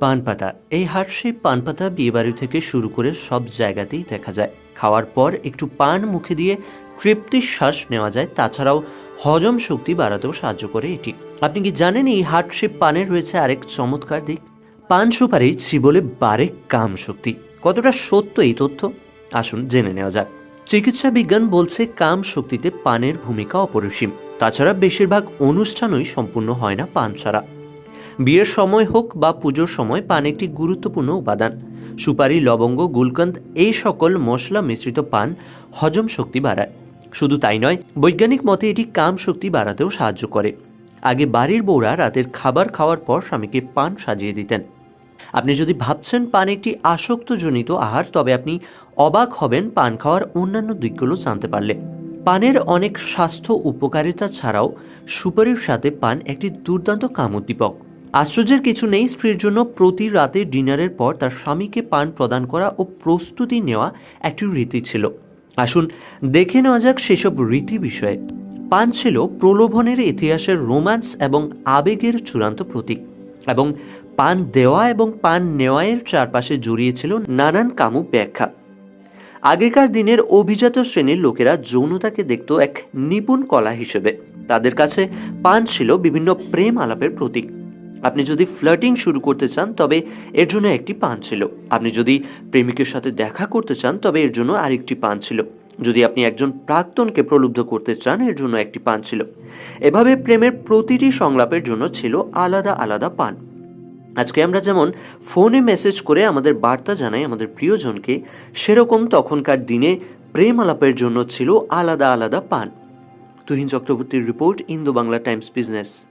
পান পাতা এই হার্টশেপ পান পাতা বিয়েবাড়ি থেকে শুরু করে সব জায়গাতেই দেখা যায়। খাওয়ার পর একটু পান মুখে দিয়ে তৃপ্তির শ্বাস নেওয়া যায়, তাছাড়াও হজম শক্তি বাড়াতেও সাহায্য করে এটি। আপনি কি জানেন এই হার্টশেপ পানের রয়েছে আরেক চমৎকার দিক? পান সুপারি চিবলে বাড়ে কাম শক্তি। কতটা সত্য এই তথ্য? আসুন জেনে নেওয়া যাক। চিকিৎসা বিজ্ঞান বলছে কাম শক্তিতে পানের ভূমিকা অপরিসীম। তাছাড়া বেশিরভাগ অনুষ্ঠানই সম্পূর্ণ হয় না পান ছাড়া। বিয়ের সময় হোক বা পুজোর সময় পান একটি গুরুত্বপূর্ণ উপাদান। সুপারি, লবঙ্গ, গুলকন্দ এই সকল মশলা মিশ্রিত পান হজম শক্তি বাড়ায়। শুধু তাই নয়, বৈজ্ঞানিক মতে এটি কাম শক্তি বাড়াতেও সাহায্য করে। আগে বাড়ির বউরা রাতের খাবার খাওয়ার পর স্বামীকে পান সাজিয়ে দিতেন। আপনি যদি ভাবছেন পান একটি আসক্তজনিত আহার, তবে আপনি অবাক হবেন পান খাওয়ার অন্যান্য দিকগুলো জানতে পারলে। পানের অনেক স্বাস্থ্য উপকারিতা ছাড়াও সুপারির সাথে পান একটি দুর্দান্ত কামোদ্দীপক আশ্চর্যের কিছু নেই, স্ত্রীর জন্য প্রতি রাতে ডিনারের পর তার স্বামীকে পান প্রদান করা ও প্রস্তুতি নেওয়া একটি রীতি ছিল। আসুন দেখে নেওয়া যাক সেসব রীতি বিষয়ে। পান ছিল প্রলোভনের ইতিহাসের রোম্যান্স এবং আবেগের চূড়ান্ত প্রতীক এবং পান দেওয়া এবং পান নেওয়ায়ের চারপাশে জড়িয়েছিল নানান কামুক ব্যাখ্যা। আগেকার দিনের অভিজাত শ্রেণির লোকেরা যৌনতাকে দেখত এক নিপুণ কলা হিসেবে। তাদের কাছে পান ছিল বিভিন্ন প্রেম আলাপের প্রতীক। আপনি যদি ফ্লার্টিং শুরু করতে চান, তবে এর জন্য একটি পান ছিল। আপনি যদি প্রেমিকের সাথে দেখা করতে চান, তবে এর জন্য আরেকটি পান ছিল। যদি আপনি একজন প্রাক্তনকে প্রলুব্ধ করতে চান, এর জন্য একটি পান ছিল। এভাবে প্রেমের প্রতিটি সংলাপের জন্য ছিল আলাদা আলাদা পান। আজকে আমরা যেমন ফোনে মেসেজ করে আমাদের বার্তা জানাই আমাদের প্রিয়জনকে, সেরকম তখনকার দিনে প্রেম আলাপের জন্য ছিল আলাদা আলাদা পান। তুহিন চক্রবর্তীর report Indo Bangla times business.